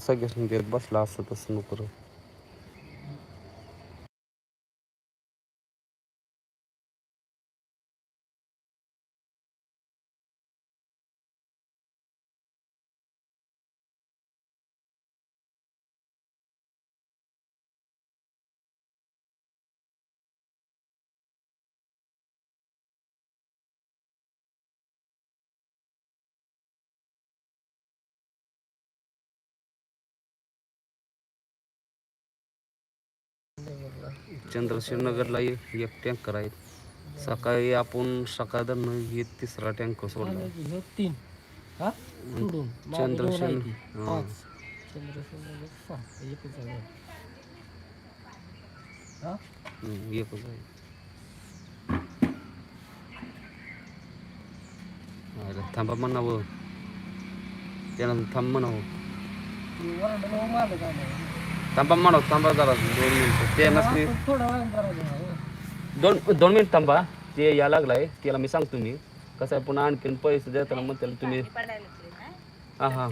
Sagerin geri baş lasa da sınıfırı. रे. चंद्रशेखरनगरला एक एक tanker आहे. सकाळी आपण सकाळनं हे तिसरा टँकर सोडला. हे तीन. हा? सोडून. मागे दोन चंद्रशेन आहे ती. हां. पाच. चंद्रशेन सहा. एकच आहे. हा? हम्म, एकच आहे. अरे थांबा म्हणावं. त्याला थांब म्हणावं. ती वरांड्याला थांबा म्हणावं थांबा जरा दोन मिनिट ते नसते दोन दोन मिनिट थांबा ते या लागलाय त्याला मी सांगतो मी कसं आहे पुन्हा आणखीन पैसे देताना मग त्याला तुम्ही हां हां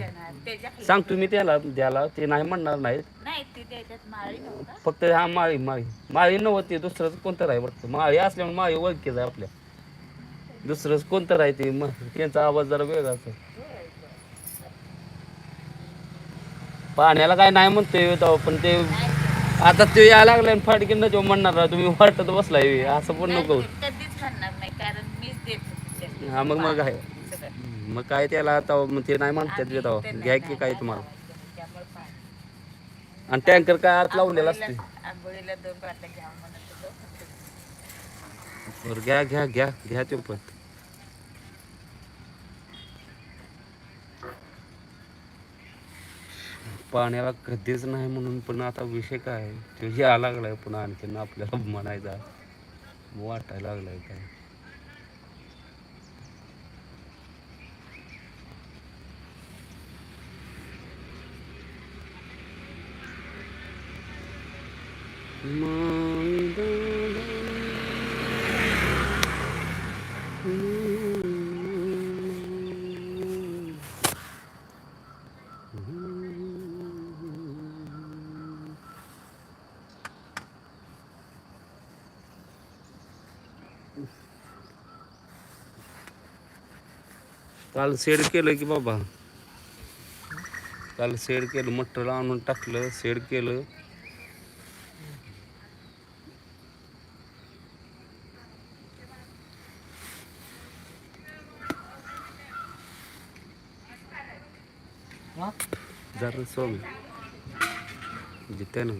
सांगतो मी त्याला द्याला ते नाही म्हणणार नाहीत नाही फक्त हा माळी माळी माळी नव्हती दुसरंच कोणतं राही वाटतं माळी असल्यामुळे माळी ओळखी आहे आपल्या दुसरंच कोणतं राहते ते मग त्यांचा आवाज जरा वेगळाच आहे पाण्याला काय नाही म्हणतोय तेव्हा पण ते आता ते यायला लागलाय आणि फाटकीनं तो म्हणणार ना तुम्ही वाटत बसलाय असं पण नको ते कधीच म्हणणार नाही कारण मीच देत होते त्याला. हा मग मग आहे सगळं. मग काय त्याला आता मग ते नाही म्हणतात ते तेव्हा घ्या की काय तुम्हाला त्यामुळे पाणी. आणि टँकर काय आत लावलेला असते आंघोळीला- आंघोळीला दोन बाटल्या घ्या म्हणत होतो. बरं घ्या घ्या घ्या घ्या ते पण पाण्याला कधीच नाही म्हणून पण आता विषय काय तो या लागलाय पुन्हा आणखीन आपल्याला म्हणायचा. वाटायला लागलाय काय? काल सेड केलं की बाबा. काल सेड केलं मटर आणून टाकलं सेड केलं. जर स्वामी. जिथे ना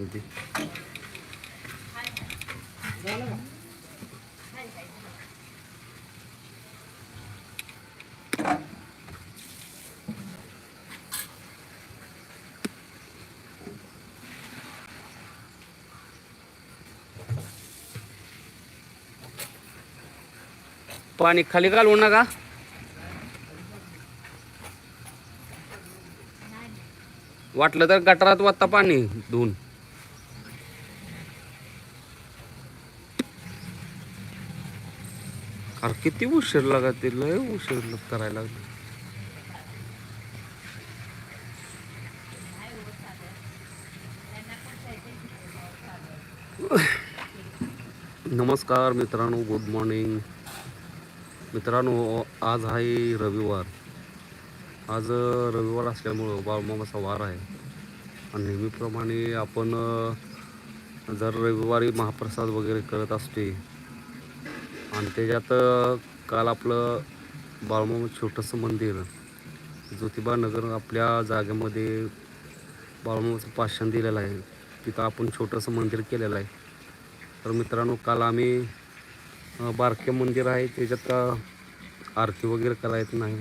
पाणी खाली घालवू नका. वाटलं तर गटारात वाटता पाणी धुवून. अरे किती उशीर लागा ते लय उशीर लग- करायला लागलं. नमस्कार मित्रांनो गुड मॉर्निंग मित्रांनो आज आहे रविवार. आज रविवार असल्यामुळं बाळमामाचा वार आहे. आणि नेहमीप्रमाणे आपण जर रविवारी महाप्रसाद वगैरे करत असते आणि त्याच्यात काल आपलं बाळमामा छोटंसं मंदिर ज्योतिबा नगर आपल्या जागेमध्ये बाळमामाचं पाषाण दिलेलं आहे. तिथं आपण छोटंसं मंदिर केलेलं आहे. तर मित्रांनो काल आम्ही बारके मंदिर आहे त्याच्यात आरती वगैरे करायचं नाही.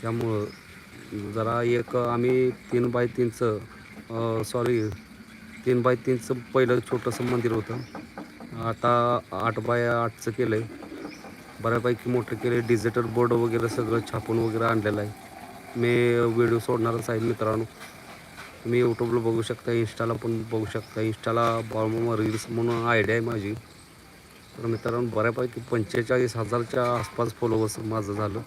त्यामुळं जरा एक आम्ही तीन बाय तीनचं सॉरी तीन बाय तीनचं पहिलं छोटंसं मंदिर होतं. आता आठ बाय आठचं केलं आहे बऱ्यापैकी मोठं केलं आहे डिजिटल बोर्ड वगैरे सगळं छापून वगैरे आणलेलं आहे. मी व्हिडिओ सोडणारच आहे मित्रांनो. तुम्ही यूट्यूबला बघू शकता इंस्टाला पण बघू शकता. इंस्टाला बाळमामा रील्स म्हणून आयडिया आहे माझी. तर मित्रांनो बऱ्यापैकी पंचेचाळीस हजारच्या आसपास फॉलोवर्स माझं झालं.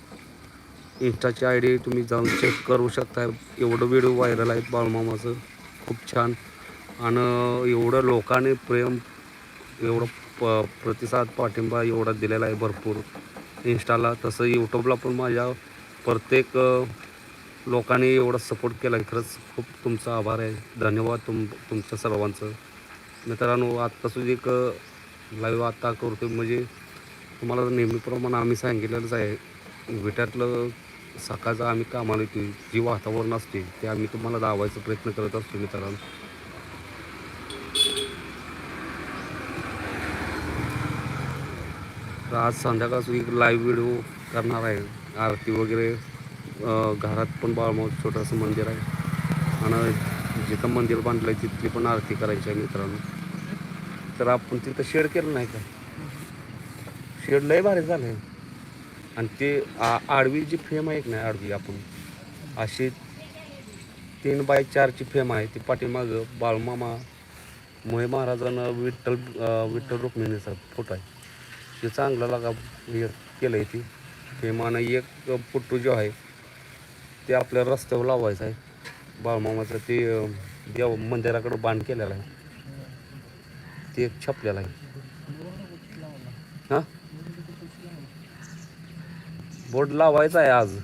इंस्टाची आय डी तुम्ही जाऊन चेक करू शकता. एवढं व्हिडिओ व्हायरल आहेत बाळमामाचं. खूप छान. आणि एवढं लोकांनी प्रेम एवढं प प्रतिसाद पाठिंबा एवढा दिलेला आहे भरपूर. इंस्टाला तसं यूट्यूबला पण माझ्या प्रत्येक लोकांनी एवढा सपोर्ट केला आहे. खरंच खूप तुमचा आभार आहे. धन्यवाद तुम तुमच्या सर्वांचं. मित्रांनो आत्तासुद्धा एक लाईव्ह आत्ता करतो म्हणजे तुम्हाला नेहमीप्रमाणे आम्ही सांगितलेलंच आहे. विट्यातलं सकाळचं आम्ही कामाला येतो जी वातावरण असते ते आम्ही तुम्हाला दावायचा प्रयत्न करत असतो मित्रांनो. तर आज संध्याकाळचं एक लाईव्ह व्हिडिओ करणार आहे. आरती वगैरे घरात पण बाळमोठ छोटंसं मंदिर आहे. आणि जिथं मंदिर बांधलं आहे तिथली पण आरती करायची आहे मित्रांनो. तर आपण तिथं शेड केलं नाही का? शेड लय भारी झालं आहे आणि ते आ- आडवी जी फेम आहे की नाही आडवी आपण अशी तीन बाय चारची फेम आहे ती पाठीमागं बाळमामा मुळे महाराजांना विठ्ठल अं, विठ्ठल रुक्मिणीचा फोटो आहे. ते चांगलं लागा हे केलं आहे ती फेमानं एक पुट्टू जो आहे ते आपल्या रस्त्यावर लावायचं आहे. बाळमामाचं ते अं, देव मंदिराकडं बांध केलेलं आहे. ते एक छापलेलं आहे. हां? बोर्ड लावायचा आहे आज.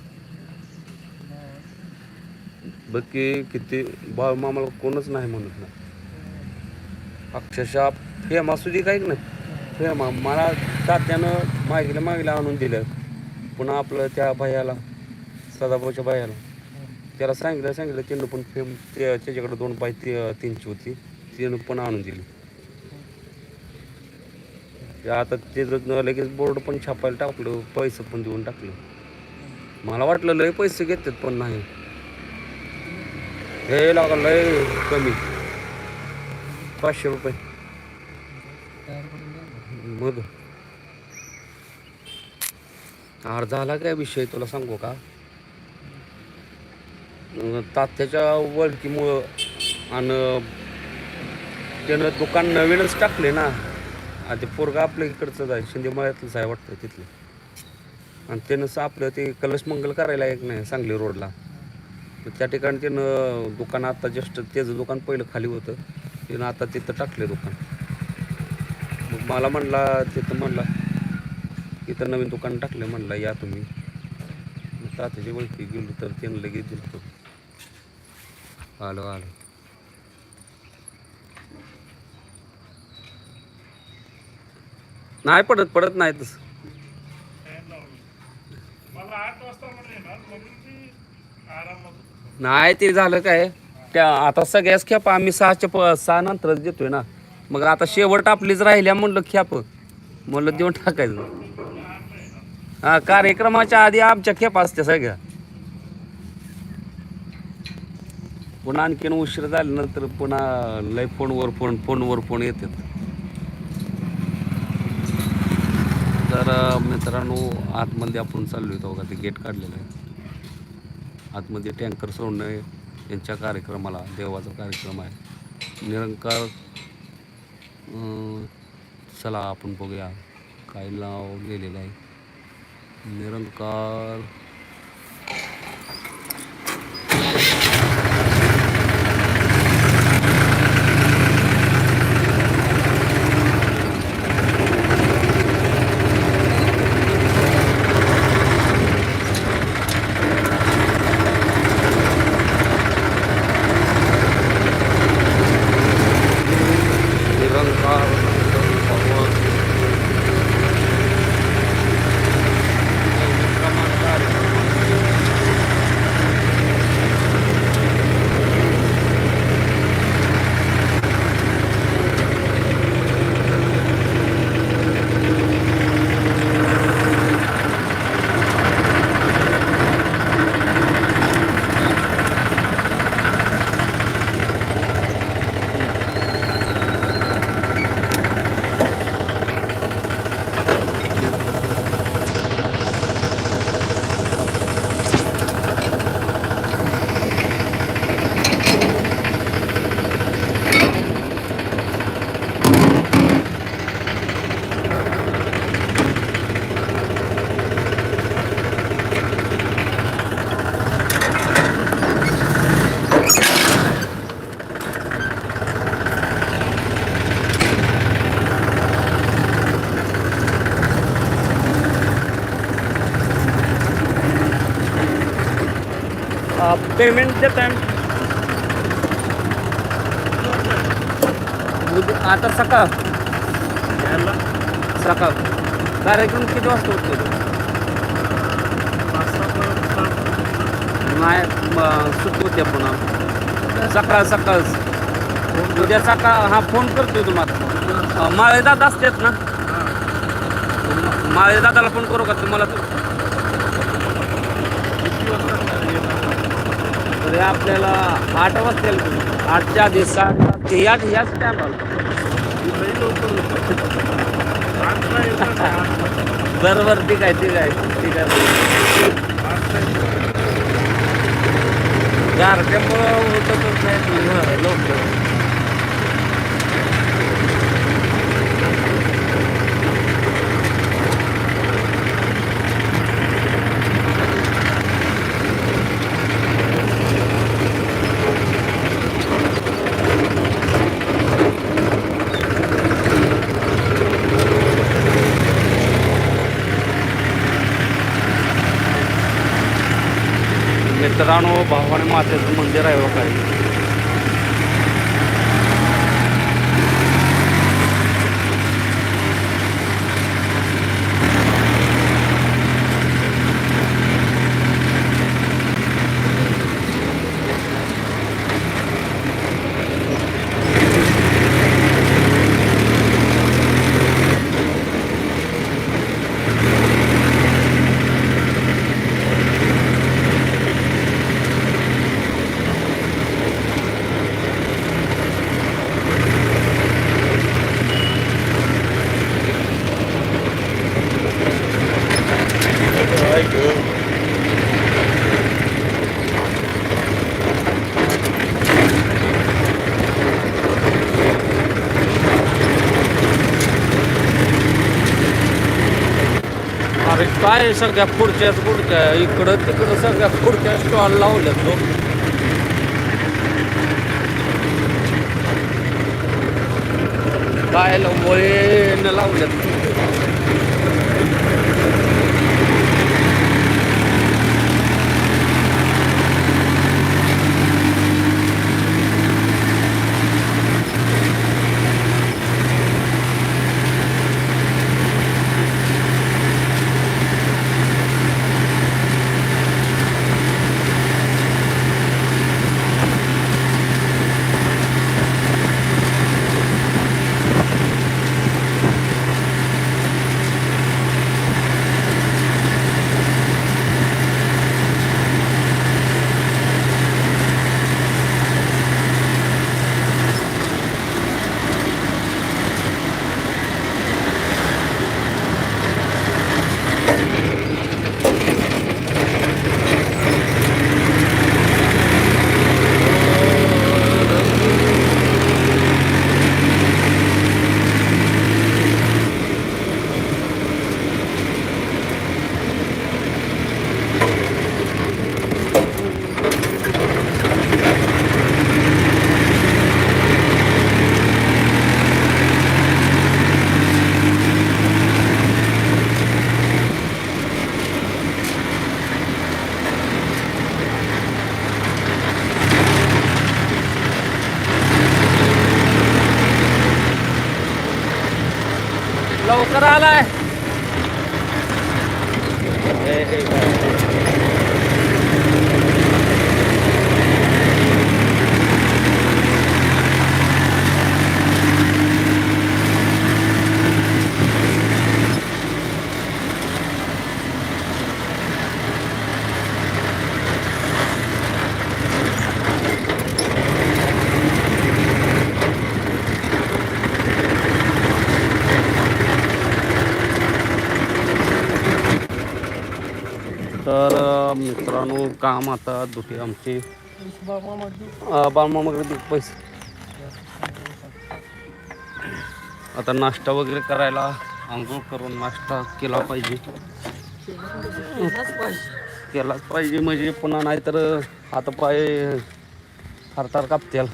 बघ किती भाव बाळमामाला कोणच नाही म्हणत ना. अक्षरशः फेम असू दे काही नाही. फेम मला तात्यानं मागितलं मागितलं आणून दिलं. पुन्हा आपलं त्या भैयाला सदाभाऊच्या भयाला. त्याला सांगितलं सांगितलं त्यानं पण फेम ते त्याच्याकडे दोन बाय ते तीनची होती. त्यानं पण आणून दिली. ते आता ते लगेच बोर्ड पण छापायला टाकलं पैसे पण देऊन टाकलं. मला वाटलं लय पैसे घेतात पण नाही. हे लागा लय कमी. पाचशे रुपये. मग? आर झाला काय विषय तुला सांगू का? तात्याच्या वळकीमुळं आणि त्यानं दुकान नवीनच टाकले ना. आणि ते पोरगा आपल्या इकडचंच आहे शिंदे मळ्यातलंच आहे वाटतं तिथलं. आणि त्यानं स- आपलं ते कलश मंगल करायला एक नाही सांगली रोडला. त्या ठिकाणी त्यानं दुकान आता जस्ट त्याचं दुकान पहिलं खाली होतं. त्यानं आता तिथं टाकले दुकान. मग मला म्हणला तिथं म्हणला इथं नवीन दुकान टाकलं म्हणला या तुम्ही. मग तात्याची ओळखी गेलो तर त्यानं लगेच दिलं आलो आलो. नाही पडत पडत नाही तसं. नाही ते झालं काय? त्या आता सगळ्याच खेपा आम्ही सहाच्या प सहा नंतरच देतोय ना. मग आता शेवट आपलीच राहिल्या म्हणलं खेप. म्हणलं देऊन टाकायचं. हा कार्यक्रमाच्या आधी आमच्या खेपा असत्या सगळ्या. पुन्हा आणखीन उशीर झाल्यानंतर पुन्हा लय फोनवर फोन फोनवर फोन येतात तर मित्रांनो आतमध्ये आपण चाललो आहे बघा ते गेट काढलेलं आहे. आतमध्ये टँकर सोडणं यांच्या कार्यक्रमाला देवाचा कार्यक्रम आहे. निरंकार चला आपण बघूया काय नाव लिहिलेलं आहे. निरंकार पेमेंट देत आहे. उद्या आता सकाळ. सकाळ. कार्यक्रम किती वाजता होतो नाही होते पुन्हा. सकाळ सकाळ. उद्या सकाळ हा फोन करतोय तुम्हाला. अं, माळे दादा असतात ना? म- माळे दादाला फोन करू का तुम्हाला किती वाजता हे आपल्याला आठ वाजता आठच्या आधी सात ते याच याच टायमाला बरं बरं ठीक आहे ठीक आहे ठीक आहे गारट्यामुळं होतच नाही. हं, लवकर मित्रांनो भवानी मातेचं मंदिर आहे बघा हे. अरे काय सगळ्या पुढच्याच पुढच्या इकडं तिकडं सगळ्या पुढच्या स्टॉल लावल्यात तो काय वळेनं लावल्यात. Hey, hey, hey. काम आता दुसरी आमची. मग पैसे. आता नाश्ता वगैरे करायला आंघोळ करून नाश्ता केला पाहिजे. केलाच पाहिजे. म्हणजे पुन्हा नाहीतर आता पाय थरथर कापतील.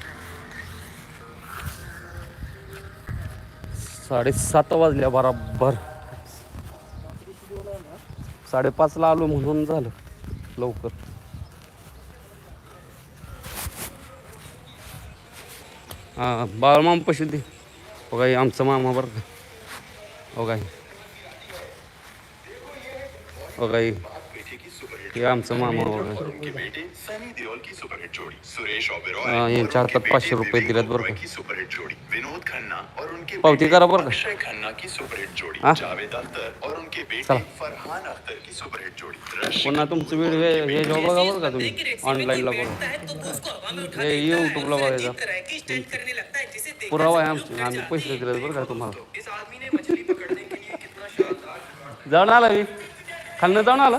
साडेसात वाजल्या बराबर. साडेपाचला आलो म्हणून झालं लवकर. हां बाळ मामा पशी दे. हो काय आमचा मामा बरं का. हो काय हो काय हे आमचं मामा पाचशे रुपये दिलेत बरं ओबेरॉय का. की सुपरहिट जोड़ी विनोद खन्ना और उनके पावती करा बरं का. चला. पुन्हा तुमचं व्हिडिओ हे जॉब बघा बरं का तुम्ही? ऑनलाईनला बघा. हे यूट्यूबला बघायचा. पुरावा आहे आमचे. आम्ही पैसे दिले बरं का तुम्हाला. जाऊन आला मी. खालनं जाऊन आला.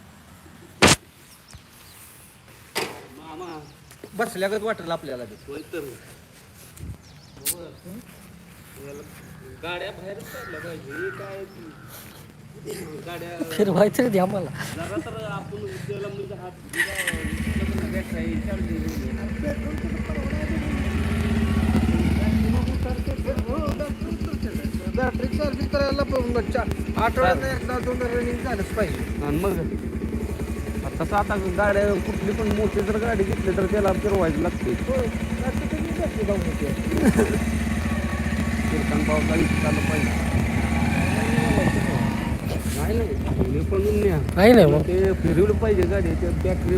बसल्यागत वाटेल आपल्याला ते. गाड्या बाहेरच काढल्या पाहिजे. काय गाड्या फिरवायचं आम्हाला. जरा तर आपण म्हणजे हात दिला, बॅटरी चार्जिंग करायला आठवड्यात एकदा दोन रनिंग झालंच पाहिजे. आणि मग? तसं आता गाड्या कुठली पण मोठी जर गाडी घेतली तर त्याला फिरवायची लागते. कीर्तन पावसाळी चालू पाहिजे. नाही नाही पण न्या नाही नाही मग. ते फिरवलं पाहिजे गाडी ते बॅटरी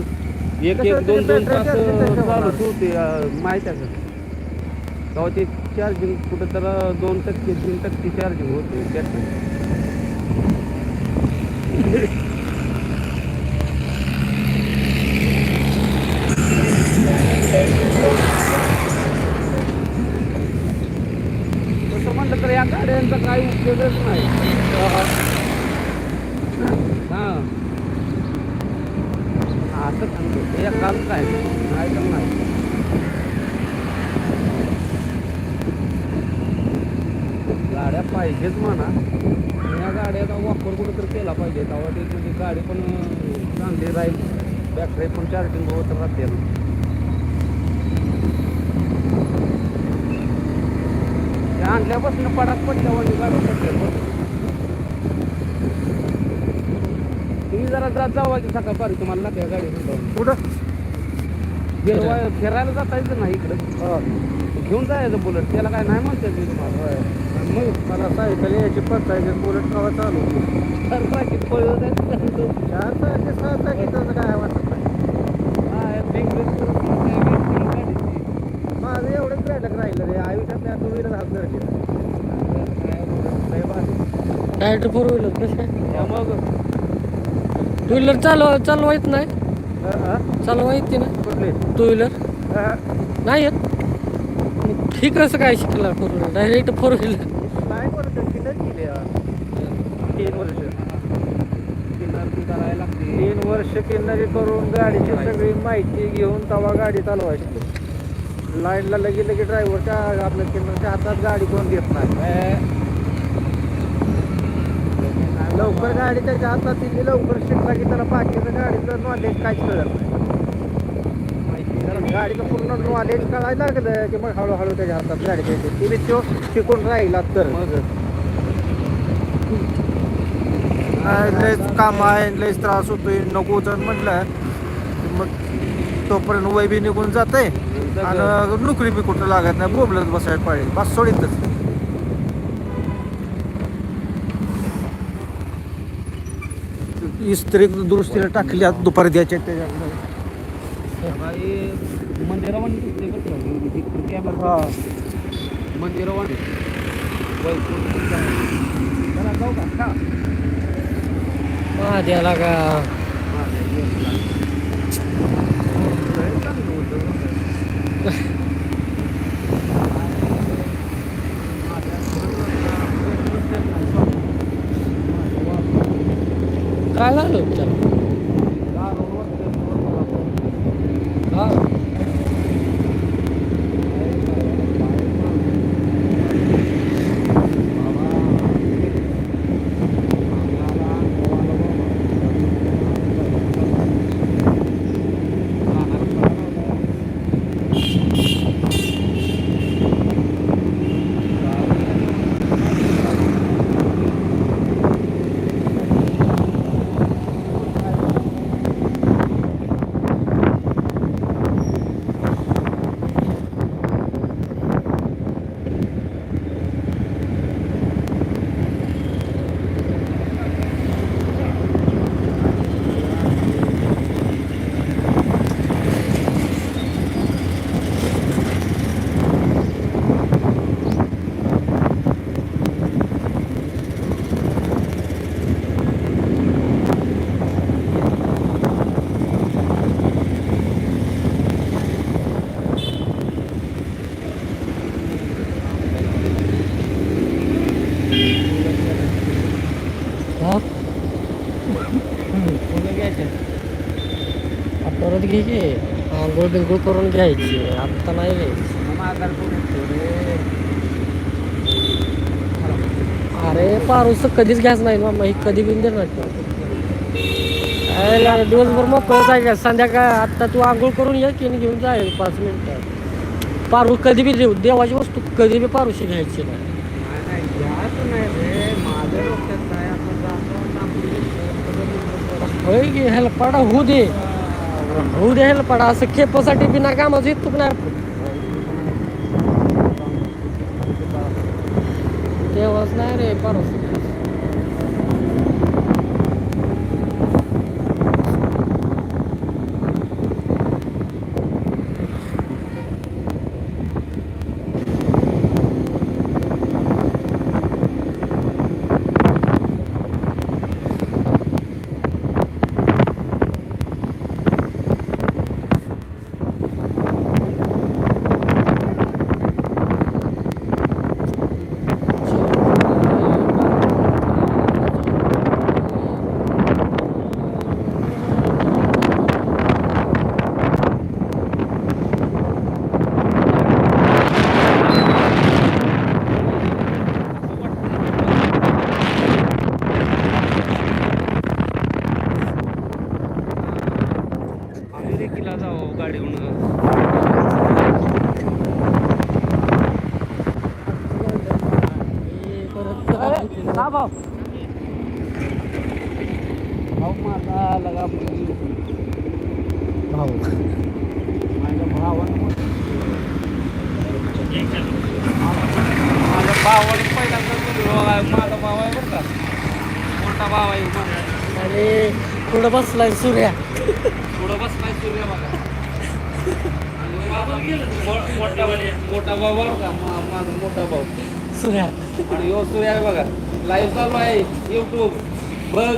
एक एक दोन दोन तास charging त्याच्या चालू मनात. ठेवते अं, माहिती आहे का? तेव्हा ते चार्जिंग कुठं तर दोन टक्के तीन टक्के चार्जिंग होते बॅटरी त्यांचा काय काही उपयोगच नाही. हां. असं सांगतो हे काम काय? नाही तर नाही. गाड्या पाहिजेच म्हणा. या गाड्याचा वापर कुठं तर केला पाहिजे. तेव्हा ते तुझी गाडी पण चांगली राहील. बॅटरी पण चार्जिंग होत राहते ना आणल्यापासून पडाक पडल्यावर गाडी पडल्या तुम्ही जरा जात जावा की सकाळपारी तुम्हाला ना त्या गाडी कुठं? फिरवा फिरायला जाता येतं ना इकडं. घेऊन जायचं बुलेट त्याला काय नाही म्हणते मी तुम्हाला. मग मला सायकल यायची पडतायची बुलेट कवा चालू सरकारची पळत जायचं. चार सहा तारखे त्याचं काय वाटत नाही हा, या बेंगलोर करून काय वेगळी गाडीची. माझं एवढंच राहिलं रे. आयुष्यात आता विरत हात धरले. काय. डायरेक्ट फोर व्हीलर कसं काय मग टू व्हीलर चालव चालवायच नाही. चालवा येते ना कुठले? टू व्हीलर नाही येत. ठीक कसं काय शिकला four wheeler direct four wheeler किती केले तीन वर्ष. तीन वर्ष किन्नरी करून गाडीची सगळी माहिती घेऊन तवा गाडी चालवायची. लाईनला लगे लगे ड्रायव्हरच्या आपल्या किन्नरच्या हातात गाडी कोण देत नाही. लवकर गाडी त्याच्या हातात दिली लवकर शिकला की त्याला बाकीचं गाडीचं नॉलेज काहीच कळत नाही. गाडीचं पूर्ण नॉलेज कळायला लागलं की मग हळूहळू त्याच्या हातात गाडी द्यायची तिने तो शिकून राहिला तर. लयच काम आहे लयच त्रास होतोय. नको तर म्हटलं मग तोपर्यंत वय बी निघून जाते आणि नोकरी बी कुठं लागत नाही बोबलत बसायला पाहिजे. बस सोडीतच. इस्त्री दुरुस्तीला टाकली आता दुपारी द्यायच्या त्याच्याकडे. का. इकडं कॅमेरा मंदिरावानी वय, कोण- चला जाऊ का का महाद्याला का काय झालं त्याला हा ठीक आहे आंघोळ बिंघोळ करून घ्यायची. आत्ता नाही घ्यायची अरे पारूस कधीच घ्यायच नाही मामा ही कधी बिन देणार? अरे दिवसभर मोकळंच आहे का? संध्याकाळ आता तू आंघोळ करून ये की घेऊन जाईल पाच मिनिटात पारू कधी बी देऊ देवाची वस्तू कधी बी पारूशी घ्यायची नाही. रे होय की हेलपाडा होऊ दे. होऊ द्यायला पडा असं खेपासाठी बिना कामाचं येत तुक नाही. तेव्हाच नाही रे परस आम्ही देखील जाऊ गाडीहून भाऊ माझा लगा भाऊ माझ्या भावानं माझ्या भावाने पहिल्यांदा बोललो, माझा भाव आहे बरं का मोठा भाव आहे माझा. आणि पुढं बसलाय सूर्या. पुढं बसलाय सूर्य बघा. माझा मो- मोठा मोठा भाऊ बरं का? मा- माझा मोठा भाऊ. सूर्या. आणि यो सूर्य आहे बघा. लाईव्ह चालू आहे. युट्यूब बघ.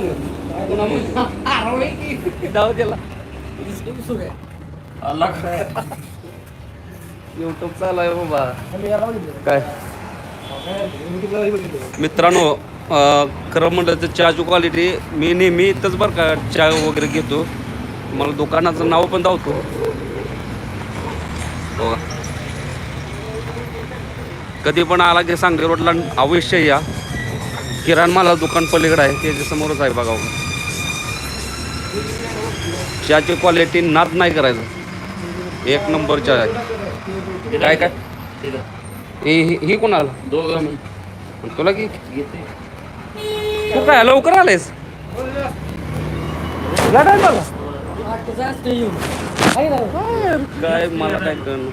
पुन्हा मग हरवलंय की. जाऊ त्याला सूर्या. युट्यूब चालू आहे बाबा. काय? मित्रांनो खरं म्हटलं तर चहाची क्वालिटी मी नेहमी इथंच बरं का चहा वगैरे घेतो. मला दुकानाचं नाव पण धावतो बघा कधी पण आला की सांगली रोडला अवश्य या. किराण माला दुकान पलीकडे आहे त्याच्या समोरच आहे बघा. चहाची क्वालिटी नाद नाही करायचं. एक नंबर चहा आहे काय काय? हे हे- ही कोणाला? दोघं तुला की? तू काय लवकर आलेस? काय मला काय कळलं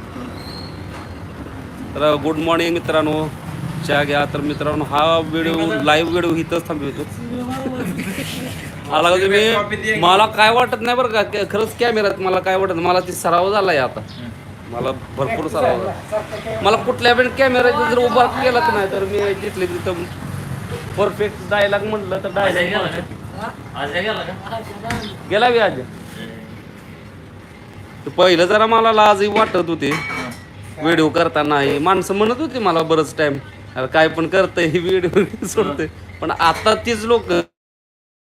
तर गुड मॉर्निंग मित्रांनो. चहा घ्या. तर मित्रांनो हा व्हिडिओ लाईव्ह व्हिडिओ इथंच थांबवतो. आला तुम्ही? मला काय वाटत नाही बरं का. खरंच कॅमेरात मला काय वाटत मला ती सराव झालाय आता. मला भरपूर सराव झाला. मला कुठल्या पण कॅमेऱ्याचा जर उभा केला की नाही तर मी जिथले तिथं परफेक्ट डायलॉग म्हटलं तर डायलॉग गेला बी आज. पहिलं जरा मला लाजही वाटत होते. व्हिडिओ करताना हे माणसं म्हणत होती मला बरंच टाइम काय पण करतंय व्हिडिओ सोडतंय. पण आता तीच लोक